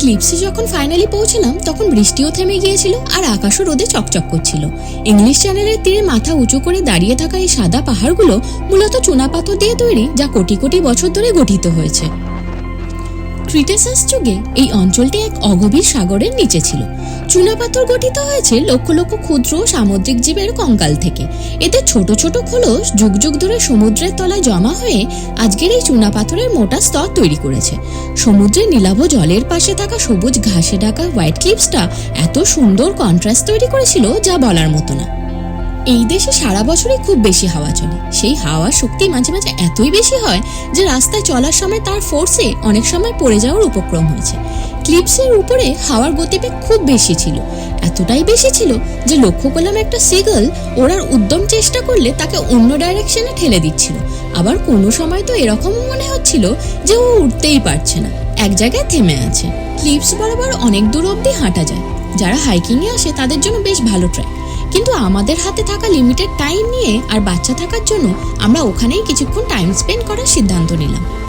ক্লিপসে যখন ফাইনালি পৌঁছলাম, তখন বৃষ্টিও থেমে গিয়েছিল আর আকাশও রোদে চকচক করছিল। ইংলিশ চ্যানেলের তীরে মাথা উঁচু করে দাঁড়িয়ে থাকা এই সাদা পাহাড়গুলো মূলত চুনাপাথর দিয়ে তৈরি, যা কোটি কোটি বছর ধরে গঠিত হয়েছে। ক্রিটেসাস যুগে এই অঞ্চলটি এক অগভীর সাগরের নিচে ছিল। চুনাপাথর গঠিত হয়েছে লক্ষ লক্ষ ক্ষুদ্র সামুদ্রিক জীবের কঙ্কাল থেকে। এতে ছোট ছোট খোলস যুগ যুগ ধরে সমুদ্রের তলায় জমা হয়ে আজকের এই চুনাপাথরের মোটা স্তর তৈরি করেছে। সমুদ্রের নীলাভ জলের পাশে থাকা সবুজ ঘাসে ঢাকা হোয়াইট ক্লিপসটা এত সুন্দর কন্ট্রাস্ট তৈরি করেছিল যা বলার মতো না। এই দেশে সারা বছরই খুব বেশি হাওয়া চলে। সেই হাওয়ার শক্তি মাঝে মাঝে এতই বেশি হয় যে রাস্তায় চলার সময় তার ফোর্সে অনেক সময় পড়ে যাওয়ার উপক্রম হয়েছে। ক্লিপসের উপরে হাওয়ার গতিবেগ খুব বেশি ছিল। এতটাই বেশি ছিল যে লক্ষ্য করলাম একটা সিগল ওড়ার উদ্যম চেষ্টা করলে তাকে অন্য ডাইরেকশনে ঠেলে দিচ্ছিল। আবার কোনো সময় তো এরকমও মনে হচ্ছিল যে ও উঠতেই পারছে না। এক জায়গায় থেমে আছে। ক্লিপস বরাবর অনেক দূর অবধি হাঁটা যায়। যারা হাইকিংয়ে আসে, তাদের জন্য বেশ ভালো ট্র্যাক কিন্তু আমাদের হাতে থাকা লিমিটেড টাইম নিয়ে আর বাচ্চা থাকার জন্য আমরা ওখানেই কিছুক্ষণ টাইম স্পেন্ড করার সিদ্ধান্ত নিলাম।